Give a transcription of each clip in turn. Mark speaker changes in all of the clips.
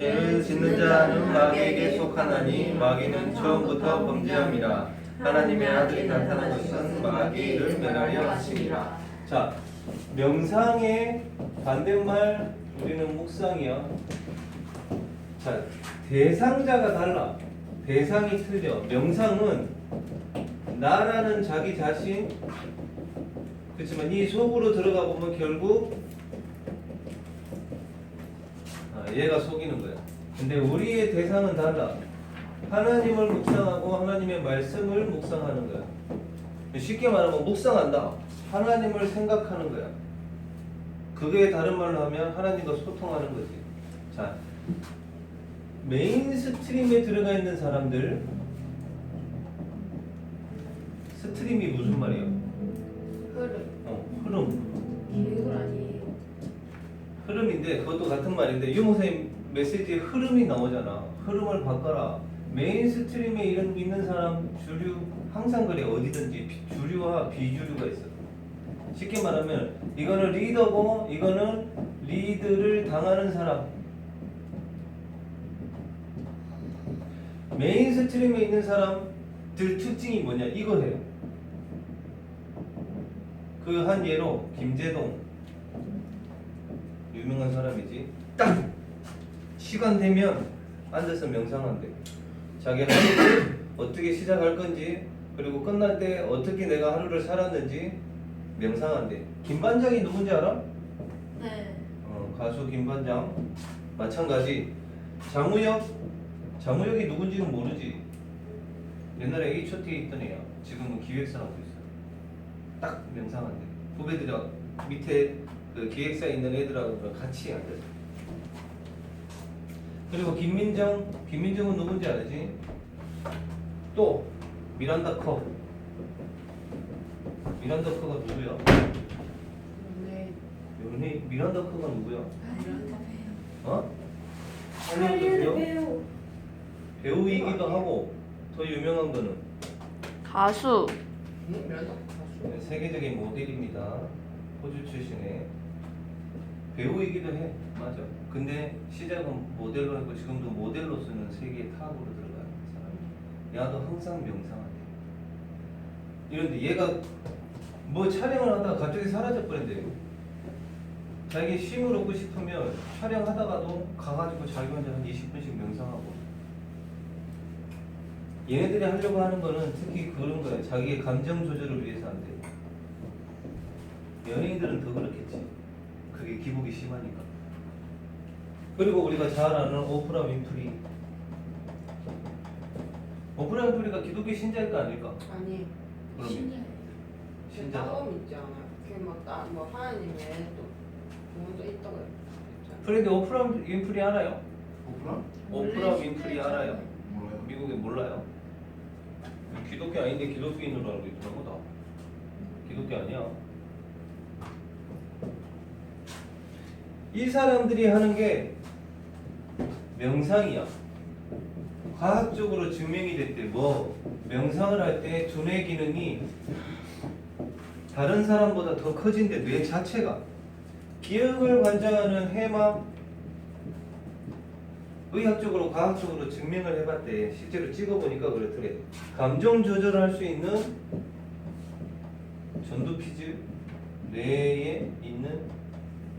Speaker 1: 죄를 짓는 자는 마귀에게 속하나니 마귀는 처음부터 범죄함이라. 하나님의 아들이 나타난 것은 마귀를 멸하려 하심이라. 자 명상의 반대말 우리는 묵상이야 자 대상자가 달라. 대상이 틀려. 명상은 나라는 자기 자신. 그렇지만 이 속으로 들어가 보면 결국 아, 얘가 속이는 거야. 근데 우리의 대상은 달라. 하나님을 묵상하고 하나님의 말씀을 묵상하는 거야. 쉽게 말하면 묵상한다. 하나님을 생각하는 거야. 그게 다른 말로 하면 하나님과 소통하는 거지. 자, 메인 스트림에 들어가 있는 사람들 스트림이 무슨 말이야?
Speaker 2: 흐름.
Speaker 1: 어, 흐름.
Speaker 2: 계획을 아니에요.
Speaker 1: 흐름인데 그것도 같은 말인데 유 목사님 메시지에 흐름이 나오잖아. 흐름을 바꿔라. 메인 스트림에 이런 있는 사람 주류 항상 그래 어디든지 비- 주류와 비주류가 있어. 쉽게 말하면 이거는 리더고 이거는 리드를 당하는 사람. 메인 스트림에 있는 사람들 특징이 뭐냐 이거 해요. 그 한 예로 김재동 유명한 사람이지. 딱 시간 되면 앉아서 명상한대. 자기 하루를 어떻게 시작할 건지 그리고 끝날 때 어떻게 내가 하루를 살았는지 명상한대. 김반장이 누군지 알아?
Speaker 2: 네.
Speaker 1: 어, 가수 김반장 마찬가지. 장우혁 장우혁이 누군지는 모르지. 옛날에 H.O.T에 있던 애야. 지금은 기획사 하고 있어. 딱 명상한대. 후배들이 밑에 그 기획사에 있는 애들하고 같이 앉아서. 그리고 김민정, 김민정은 누군지 알지? 또 미란다 커. 미란다 커가 누구야?
Speaker 2: 네.
Speaker 1: 연예 미란다 커가 누구야? 어?
Speaker 2: 할리우드
Speaker 1: 배우?
Speaker 2: 배우.
Speaker 1: 배우이기도 하고 더 유명한 거는
Speaker 3: 가수
Speaker 2: 네?
Speaker 1: 세계적인 모델입니다. 호주 출신의 배우이기도 해. 맞아. 근데 시작은 모델로 했고 지금도 모델로서는 세계 탑으로 들어가는 사람이. 야도 항상 명상하대. 이런데 얘가 뭐 촬영을 하다가 갑자기 사라져 버린대. 자기 쉼을 얻고 싶으면 촬영하다가도 가가지고 자기 혼자 한 20분씩 명상하고. 얘네들이 하려고 하는 거는 특히 그런 거야. 자기의 감정 조절을 위해서 한대. 연예인들은 더 그렇겠지. 그게 기복이 심하니까. 그리고 우리가 잘 아는 오프라 윈프리. 오프라 윈프리가 기독교 신자일까 아닐까?
Speaker 4: 아니
Speaker 1: 그럼
Speaker 2: 신기해.
Speaker 4: 그
Speaker 1: 신자.
Speaker 4: 따옴 있잖아요. 그뭐뭐 하나님의 또 부분도 있다고 했잖아요.
Speaker 1: 그런데 오프라 윈프리 알아요?
Speaker 5: 오프라?
Speaker 1: 오프라
Speaker 2: 원래
Speaker 1: 윈프리. 알아요?
Speaker 5: 몰라요.
Speaker 1: 미국에 몰라요? 기독교 아닌데 기독교인으로 알고 있더라고 나. 기독교 아니야. 이 사람들이 하는 게 명상이야. 과학적으로 증명이 됐대. 뭐 명상을 할 때 두뇌 기능이 다른 사람보다 더 커진대. 뇌 자체가 기억을 관장하는 해마 의학적으로 과학적으로 증명을 해봤대. 실제로 찍어보니까 그렇더래. 감정 조절할 수 있는 전두피질 뇌에 있는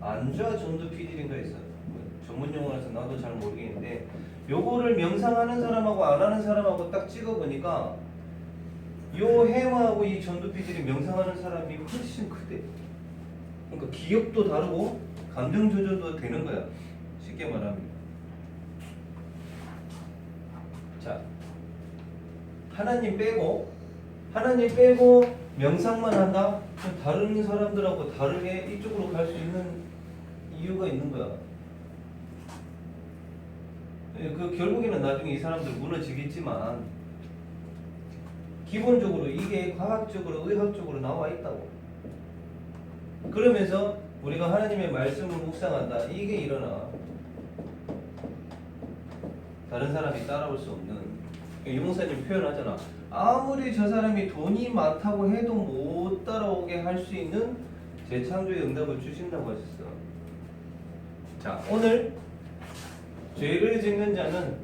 Speaker 1: 안좌 전두피질인가 있어. 뭐 전문 용어라서 나도 잘 모르겠는데 요거를 명상하는 사람하고 안 하는 사람하고 딱 찍어 보니까 요 해마하고 이 전두피질이 명상하는 사람이 훨씬 크대. 그러니까 기억도 다르고 감정 조절도 되는 거야. 쉽게 말하면. 자, 하나님 빼고 하나님 빼고 명상만 한다? 다른 사람들하고 다르게 이쪽으로 갈 수 있는 이유가 있는 거야. 예, 그 결국에는 나중에 이 사람들 무너지겠지만 기본적으로 이게 과학적으로 의학적으로 나와 있다고. 그러면서 우리가 하나님의 말씀을 묵상한다. 이게 일어나. 다른 사람이 따라올 수 없는 유목사님 표현하잖아. 아무리 저 사람이 돈이 많다고 해도 못 따라오게 할 수 있는 재창조의 응답을 주신다고 하셨어. 자, 오늘 죄를 짓는 자는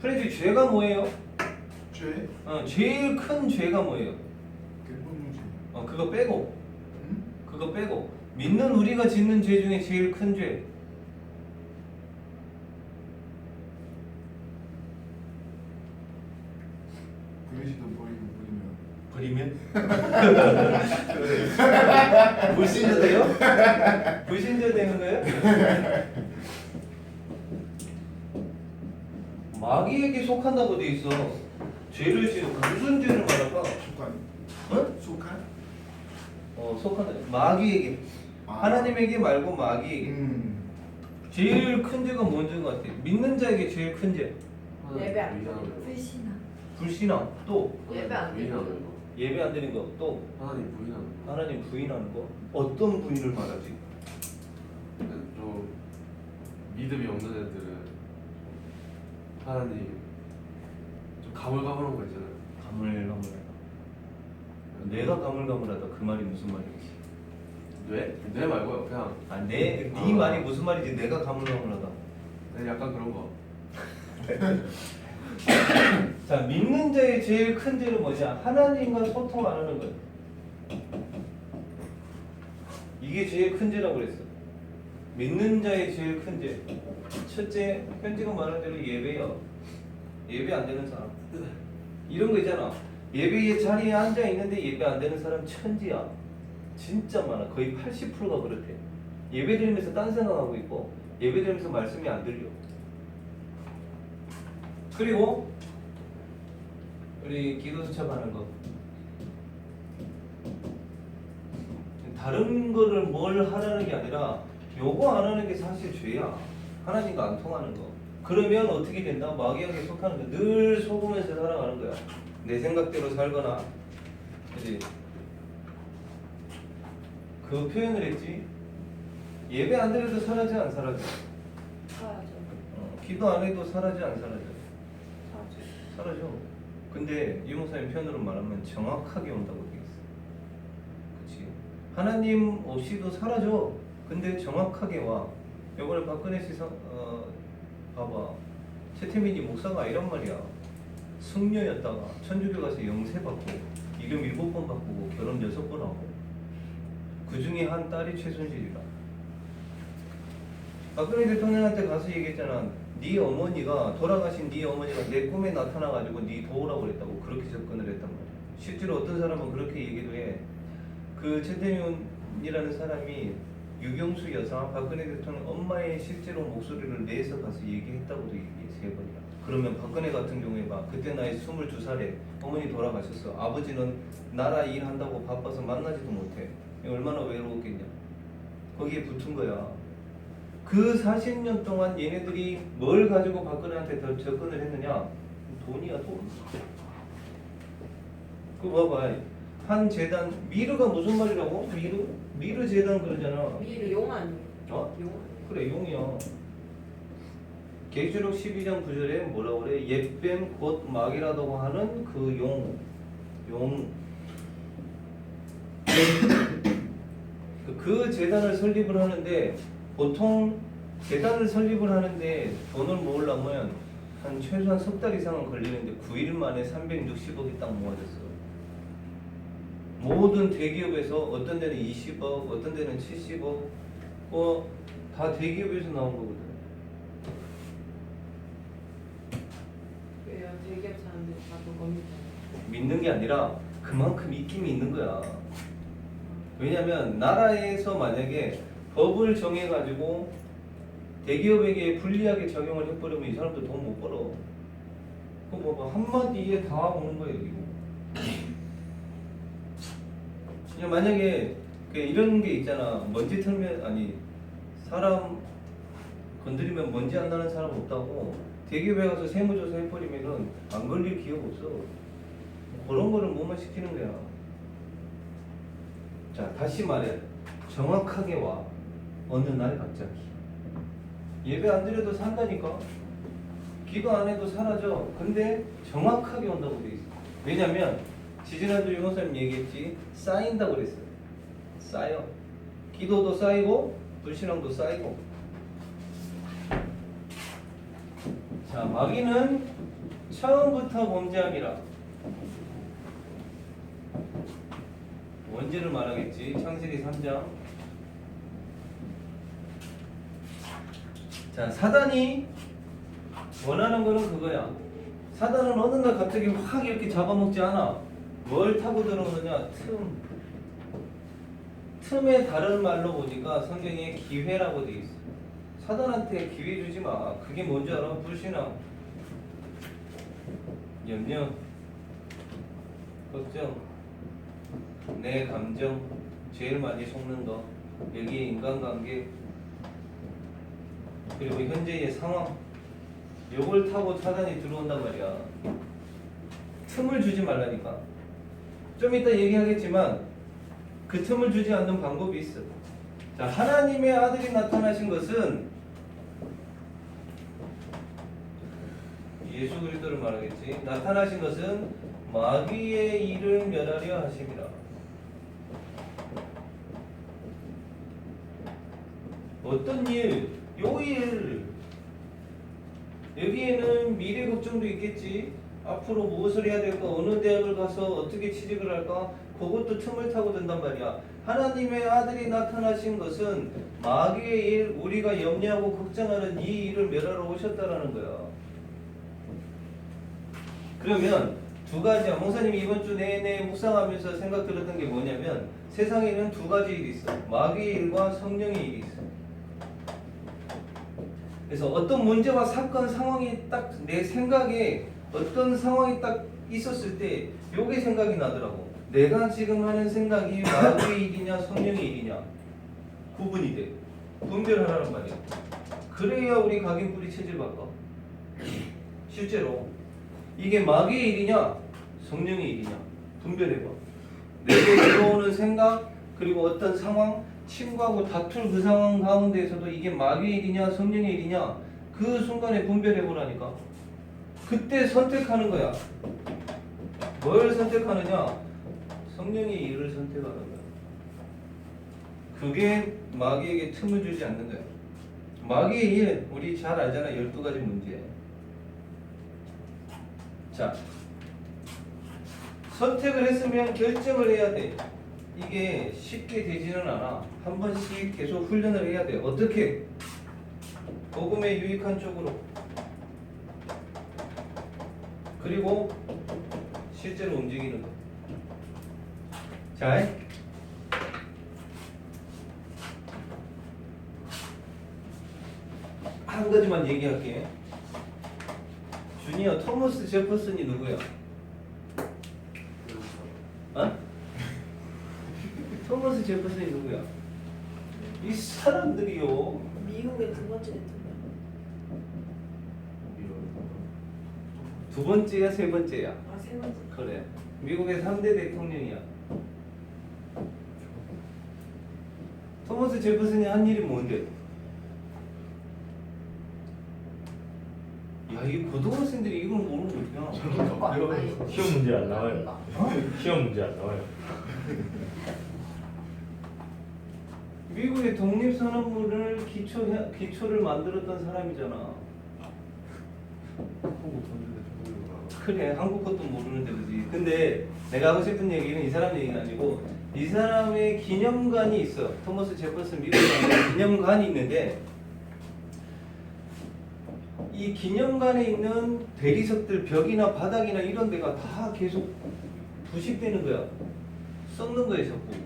Speaker 1: 프레디 죄가 뭐예요?
Speaker 5: 죄?
Speaker 1: 어, 제일 큰 죄가 뭐예요? 어, 그거 빼고
Speaker 5: 응?
Speaker 1: 그거 빼고 믿는 우리가 짓는 죄 중에 제일 큰 죄.
Speaker 5: 그릇이도 보이고 보이면.
Speaker 1: 버리면? 불신자 돼요? 불신자 되는 거예요? 마귀에게 속한다고 돼 있어. 죄를 지어 무슨 죄를 말할까?
Speaker 5: 속한.
Speaker 1: 어?
Speaker 5: 속한?
Speaker 1: 어, 속한다. 마귀에게.
Speaker 5: 아.
Speaker 1: 하나님에게 말고 마귀에게.
Speaker 5: 음.
Speaker 1: 제일 큰 죄가 뭔지 것 같아? 믿는 자에게 제일 큰 죄.
Speaker 4: 예배 안
Speaker 6: 거.
Speaker 2: 불신앙.
Speaker 1: 불신앙. 또
Speaker 4: 예배 안
Speaker 6: 거.
Speaker 1: 예배 안 드리는 거. 또
Speaker 6: 하나님 부인하는 거.
Speaker 1: 하나님 부인하는 거. 어떤 부인을 말하지?
Speaker 6: 좀 믿음이 없는 애들은 하나님 좀 가물가물한 거 있잖아요.
Speaker 1: 가물가물하다. 내가 가물가물하다 그 말이 무슨 말이지?
Speaker 6: 뇌? 뇌 말고요. 그냥
Speaker 1: 아 내 네
Speaker 6: 아.
Speaker 1: 말이 무슨 말이지? 내가 가물가물하다.
Speaker 6: 그냥 약간 그런 거.
Speaker 1: 자 믿는 자의 제일 큰 죄는 뭐냐? 하나님과 소통 안 하는 거야. 이게 제일 큰 죄라고 그랬어. 믿는 자의 제일 큰 죄. 첫째 현지가 말한 대로 예배요. 예배 안 되는 사람. 이런 거 있잖아. 예배의 자리에 앉아 있는데 예배 안 되는 사람 천지야. 진짜 많아. 거의 80%가 그렇대. 예배 드리면서 딴 생각하고 있고 예배 드리면서 말씀이 안 들려. 그리고 우리 기도 수첩하는 거. 다른 거를 뭘 하라는 게 아니라 요거 안 하는 게 사실 죄야. 하나님과 안 통하는 거. 그러면 어떻게 된다? 마귀에게 속하는 거. 늘 속으면서 살아가는 거야. 내 생각대로 살거나. 그지? 그 표현을 했지. 예배 안 드려도 사라지 안 사라져?
Speaker 4: 사야죠.
Speaker 1: 어, 기도 안 해도 사라지 안 사라져?
Speaker 4: 사야죠.
Speaker 1: 사라져. 근데 유 목사님 편으로 말하면 정확하게 온다고 돼 있어. 그치? 하나님 없이도 사라져. 근데 정확하게 와. 요번에 박근혜 씨 사, 어, 봐봐. 최태민이 목사가 이런 말이야. 승려였다가 천주교 가서 영세 받고 이름 일곱 번 바꾸고 결혼 여섯 번 하고 그 중에 한 딸이 최순실이라. 박근혜 대통령한테 가서 얘기했잖아. 네 어머니가 돌아가신 네 어머니가 내 꿈에 나타나가지고 네 도우라고 그랬다고 그렇게 접근을 했단 말이야. 실제로 어떤 사람은 그렇게 얘기도 해. 그 최태윤이라는 사람이 유경수 여사 박근혜 대통령 엄마의 실제로 목소리를 내서 가서 얘기했다고도 얘기해 세 번이나. 그러면 박근혜 같은 경우에 봐 그때 나이 22살에 어머니 돌아가셨어. 아버지는 나라 일한다고 바빠서 만나지도 못해. 얼마나 외로웠겠냐. 거기에 붙은 거야. 그 40년 동안 얘네들이 뭘 가지고 박근혜한테 더 접근을 했느냐? 돈이야 돈. 그거 봐봐. 한 재단 미르가 무슨 말이라고? 미르? 미르 재단 그러잖아.
Speaker 4: 미리 용 아니에요?
Speaker 1: 어?
Speaker 4: 용?
Speaker 1: 그래 용이야. 계시록 12장 9절에 뭐라 그래? 옛뱀 곧 막이라고 하는 그 용. 용. 그 재단을 설립을 하는데 보통 재단을 설립을 하는데 돈을 모으려면 한 최소한 석 달 이상은 걸리는데 9일 만에 360억이 딱 모아졌어. 모든 대기업에서 어떤 데는 20억, 어떤 데는 70억, 뭐다 대기업에서 나온 거거든.
Speaker 4: 왜요? 대기업 사람들 다 그겁니다.
Speaker 1: 믿는 게 아니라 그만큼 입김이 있는 거야. 왜냐면 나라에서 만약에 법을 정해가지고 대기업에게 불리하게 적용을 해버리면 이 사람들 돈 못 벌어. 그거 봐봐 한마디에 다 오는 거예요 이거. 그냥 만약에 그 이런 게 있잖아 먼지 털면 아니 사람 건드리면 먼지 안 나는 사람 없다고 대기업에 가서 세무조사 해버리면은 안 걸릴 기업 없어. 그런 거를 뭐만 시키는 거야. 자, 다시 말해. 정확하게 와. 어느 날 갑자기. 예배 안 드려도 산다니까. 기도 안 해도 사라져. 근데 정확하게 온다고 돼 있어. 왜냐면 지지난주 유목사님 얘기했지. 쌓인다고 그랬어. 쌓여. 기도도 쌓이고 불신앙도 쌓이고. 자, 마귀는 처음부터 범죄함이라. 원죄를 말하겠지. 창세기 3장. 자, 사단이 원하는 거는 그거야. 사단은 어느 날 갑자기 확 이렇게 잡아먹지 않아. 뭘 타고 들어오느냐? 틈. 틈의 다른 말로 보니까 성경에 기회라고 돼 있어. 사단한테 기회 주지 마. 그게 뭔지 알아? 불신앙, 염려, 걱정, 내 감정, 제일 많이 속는 거, 여기 인간관계, 그리고 현재의 상황. 요걸 타고 사단이 들어온단 말이야. 틈을 주지 말라니까. 좀 이따 얘기하겠지만 그 틈을 주지 않는 방법이 있어. 자, 하나님의 아들이 나타나신 것은 예수 그리스도를 말하겠지. 나타나신 것은 마귀의 일을 멸하려 하심이라. 어떤 일? 요 일. 여기에는 미래 걱정도 있겠지. 앞으로 무엇을 해야 될까? 어느 대학을 가서 어떻게 취직을 할까? 그것도 틈을 타고 든단 말이야. 하나님의 아들이 나타나신 것은 마귀의 일, 우리가 염려하고 걱정하는 이 일을 멸하러 오셨다라는 거야. 그러면 두 가지야. 목사님이 이번 주 내내 묵상하면서 생각 들었던 게 뭐냐면 세상에는 두 가지 일이 있어. 마귀의 일과 성령의 일이 있어. 그래서 어떤 문제와 사건 상황이 딱 내 생각에 어떤 상황이 딱 있었을 때 요게 생각이 나더라고. 내가 지금 하는 생각이 마귀의 일이냐 성령의 일이냐 구분이 돼. 분별하라는 말이야. 그래야 우리 각인 뿌리 체질 바꿔. 실제로 이게 마귀의 일이냐 성령의 일이냐 분별해봐. 내게 들어오는 생각 그리고 어떤 상황 친구하고 다툴 그 상황 가운데에서도 이게 마귀의 일이냐 성령의 일이냐 그 순간에 분별해 보라니까. 그때 선택하는 거야. 뭘 선택하느냐? 성령의 일을 선택하는 거야. 그게 마귀에게 틈을 주지 않는 거야. 마귀의 일 우리 잘 알잖아 12가지 문제. 자 선택을 했으면 결정을 해야 돼. 이게 쉽게 되지는 않아. 한 번씩 계속 훈련을 해야 돼. 어떻게? 복음에 유익한 쪽으로. 그리고 실제로 움직이는 거. 자, 한 가지만 얘기할게. 주니어 토머스 제퍼슨이 누구야? 어? 토머스 제퍼슨이 누구야? 이 사람들이요.
Speaker 2: 미국의 두 번째 대통령.
Speaker 1: 두 번째야, 세 번째야.
Speaker 2: 아, 세 번째.
Speaker 1: 그래. 미국의 3대 대통령이야. 토머스 제퍼슨이 한 일이 뭔데? 야, 이 고등학생들이 이걸 모르는 거야.
Speaker 7: 시험 문제 안 나와요. 시험 문제 안 나와요.
Speaker 1: 미국의 독립선언문을 기초 기초를 만들었던 사람이잖아. 그래 한국 것도 모르는데 그지. 근데 내가 하고 싶은 얘기는 이 사람 얘기가 아니고 이 사람의 기념관이 있어. 토머스 제퍼슨 미국에 기념관이 있는데 이 기념관에 있는 대리석들 벽이나 바닥이나 이런 데가 다 계속 부식되는 거야. 썩는 거야 자꾸.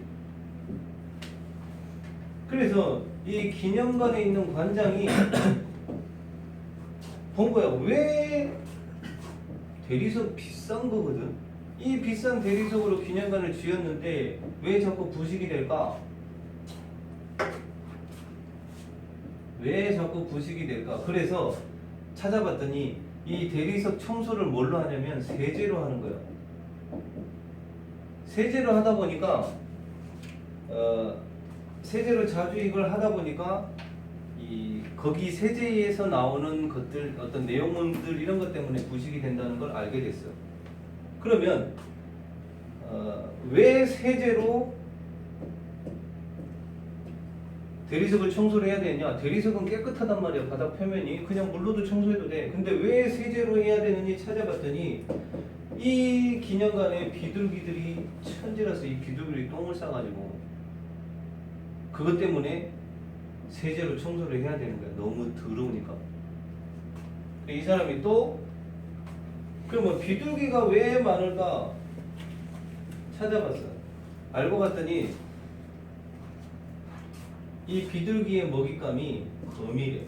Speaker 1: 그래서 이 기념관에 있는 관장이 본 거야. 왜 대리석 비싼 거거든? 이 비싼 대리석으로 기념관을 지었는데 왜 자꾸 부식이 될까? 왜 자꾸 부식이 될까? 그래서 찾아봤더니 이 대리석 청소를 뭘로 하냐면 세제로 하는 거야. 세제로 하다 보니까 어, 세제로 자주 이걸 하다 보니까 이 거기 세제에서 나오는 것들 어떤 내용물들 이런 것 때문에 부식이 된다는 걸 알게 됐어. 그러면 어, 왜 세제로 대리석을 청소를 해야 되냐? 대리석은 깨끗하단 말이야. 바닥 표면이 그냥 물로도 청소해도 돼. 근데 왜 세제로 해야 되는지 찾아봤더니 이 기념관에 비둘기들이 천지라서 이 비둘기들이 똥을 싸가지고 그것 때문에 세제로 청소를 해야 되는 거야. 너무 더러우니까. 이 사람이 또 그러면 비둘기가 왜 많을까 찾아봤어. 알고 봤더니 이 비둘기의 먹잇감이 거미래.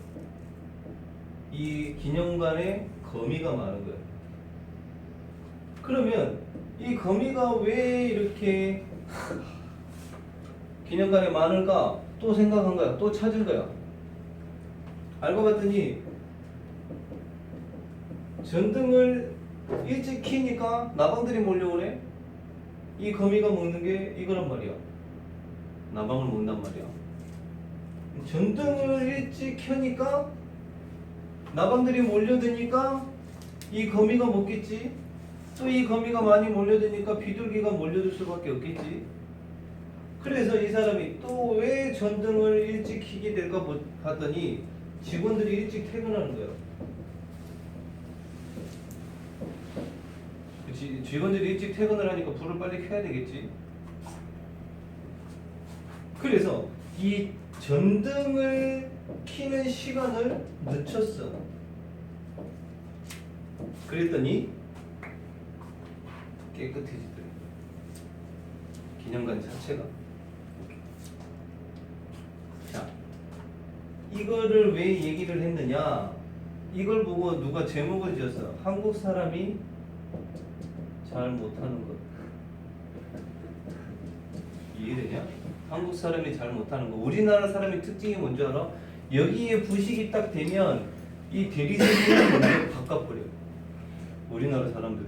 Speaker 1: 이 기념관에 거미가 많은 거야. 그러면 이 거미가 왜 이렇게 기념관에 많을까? 또 생각한 거야. 또 찾은 거야. 알고 봤더니 전등을 일찍 키니까 나방들이 몰려오네. 이 거미가 먹는 게 이거란 말이야. 나방을 먹는단 말이야. 전등을 일찍 켜니까 나방들이 몰려드니까 이 거미가 먹겠지. 또 이 거미가 많이 몰려드니까 비둘기가 몰려들 수밖에 없겠지. 그래서 이 사람이 또 왜 전등을 일찍 켜게 될까 보- 봤더니 직원들이 일찍 퇴근하는 거야. 그치? 직원들이 일찍 퇴근을 하니까 불을 빨리 켜야 되겠지. 그래서 이 전등을 켜는 시간을 늦췄어. 그랬더니 깨끗해지더래. 기념관 자체가. 자, 이거를 왜 얘기를 했느냐? 이걸 보고 누가 제목을 지었어. 한국 사람이 잘 못하는 것. 이해되냐? 한국 사람이 잘 못하는 거. 우리나라 사람의 특징이 뭔지 알아? 여기에 부식이 딱 되면 이 대리석을 먼저 바꿔버려. 우리나라 사람들.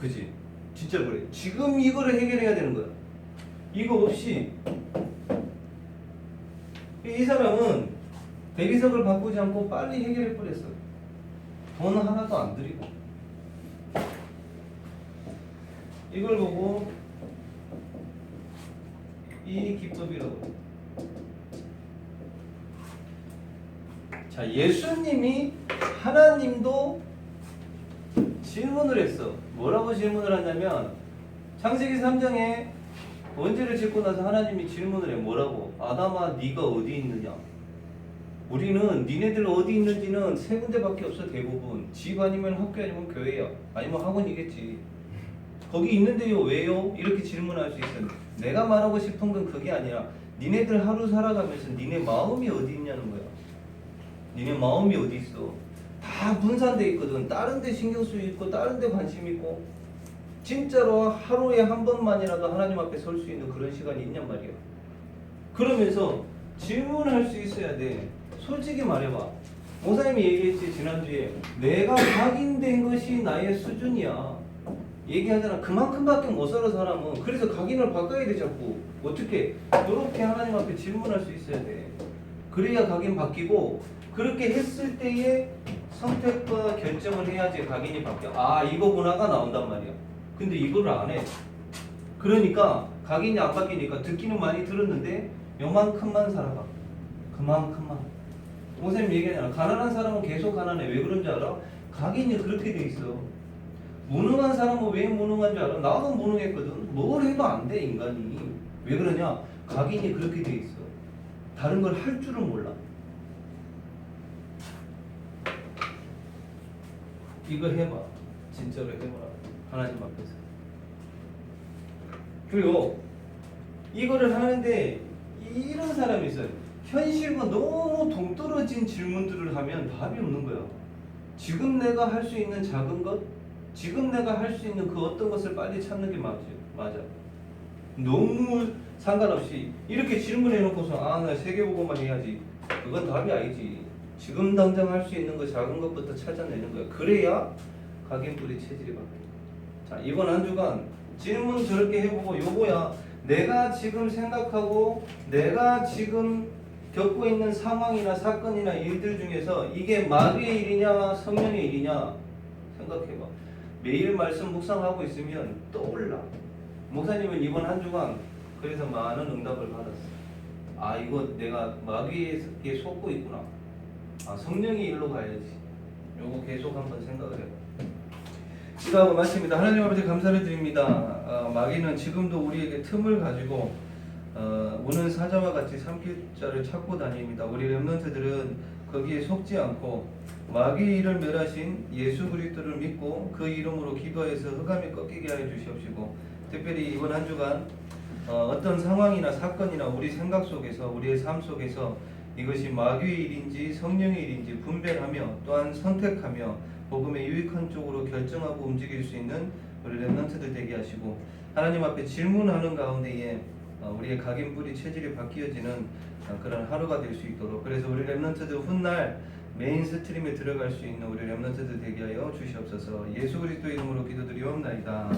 Speaker 1: 그지? 진짜 그래. 지금 이거를 해결해야 되는 거야. 이거 없이 이 사람은 대리석을 바꾸지 않고 빨리 해결해 버렸어. 돈 하나도 안 들이고. 이걸 보고 이 기법이라고. 자, 예수님이 하나님도 질문을 했어. 뭐라고 질문을 하냐면 창세기 3장에 원죄를 짓고 나서 하나님이 질문을 해. 뭐라고? 아담아 네가 어디 있느냐? 우리는 니네들 어디 있는지는 세 군데밖에 없어 대부분. 집 아니면 학교 아니면 교회야 아니면 학원이겠지. 거기 있는데요 왜요? 이렇게 질문할 수 있어요. 내가 말하고 싶은 건 그게 아니라 니네들 하루 살아가면서 니네 마음이 어디 있냐는 거야. 니네 마음이 어디 있어? 다 분산돼 있거든. 다른 데 신경 쓰고 있고 다른 데 관심 있고. 진짜로 하루에 한 번만이라도 하나님 앞에 설 수 있는 그런 시간이 있냔 말이야. 그러면서 질문할 수 있어야 돼 솔직히 말해봐. 모사님이 얘기했지 지난주에. 내가 각인된 것이 나의 수준이야. 얘기하잖아. 그만큼밖에 못 살아 사람은. 그래서 각인을 바꿔야 돼 자꾸. 어떻게? 이렇게 하나님 앞에 질문할 수 있어야 돼. 그래야 각인 바뀌고 그렇게 했을 때에 선택과 결정을 해야지 각인이 바뀌어. 아 이거구나가 나온단 말이야. 근데 이거를 안 해. 그러니까 각인이 안 바뀌니까 듣기는 많이 들었는데 요만큼만 살아가 그만큼만 모쌤 얘기하잖아. 가난한 사람은 계속 가난해. 왜 그런지 알아? 각인이 그렇게 돼 있어. 무능한 사람은 왜 무능한 줄 알아? 나도 무능했거든. 뭘 해도 안 돼 인간이. 왜 그러냐? 각인이 그렇게 돼 있어. 다른 걸 할 줄은 몰라. 이거 해봐. 진짜로 해보라. 하나님 앞에서. 그리고 이거를 하는데 이런 사람이 있어요. 현실과 너무 동떨어진 질문들을 하면 답이 없는 거야. 지금 내가 할 수 있는 작은 것, 지금 내가 할 수 있는 그 어떤 것을 빨리 찾는 게 맞지, 맞아. 너무 상관없이 이렇게 질문해 놓고서 아 나 세계보고만 해야지. 그건 답이 아니지. 지금 당장 할 수 있는 거 작은 것부터 찾아내는 거야. 그래야 각인뿌리 체질이 바뀌어. 자 이번 한 주간 질문 저렇게 해보고 요거야 내가 지금 생각하고 내가 지금 겪고 있는 상황이나 사건이나 일들 중에서 이게 마귀의 일이냐 성령의 일이냐 생각해봐 매일 말씀 묵상하고 있으면 떠올라 목사님은 이번 한 주간 그래서 많은 응답을 받았어 아 이거 내가 마귀에게 속고 있구나. 아 성령의 일로 가야지. 요거 계속 한번 생각을 해요. 기도하고 마칩니다. 하나님 아버지 감사를 드립니다. 어, 마귀는 지금도 우리에게 틈을 가지고 어, 우는 사자와 같이 삼킬 자를 찾고 다닙니다. 우리 렘넌트들은 거기에 속지 않고 마귀의 일을 멸하신 예수 그리스도를 믿고 그 이름으로 기도해서 흑암이 꺾이게 하여 주시옵시고 특별히 이번 한 주간 어, 어떤 상황이나 사건이나 우리 생각 속에서 우리의 삶 속에서 이것이 마귀의 일인지 성령의 일인지 분별하며 또한 선택하며 복음의 유익한 쪽으로 결정하고 움직일 수 있는 우리 렘넌트들 되게 하시고 하나님 앞에 질문하는 가운데에 어, 우리의 각인 뿌리 체질이 바뀌어지는 어, 그런 하루가 될 수 있도록. 그래서 우리 렘넌트들 훗날 메인 스트림에 들어갈 수 있는 우리 렘넌트들 되게 하여 주시옵소서. 예수 그리스도 이름으로 기도드리옵나이다.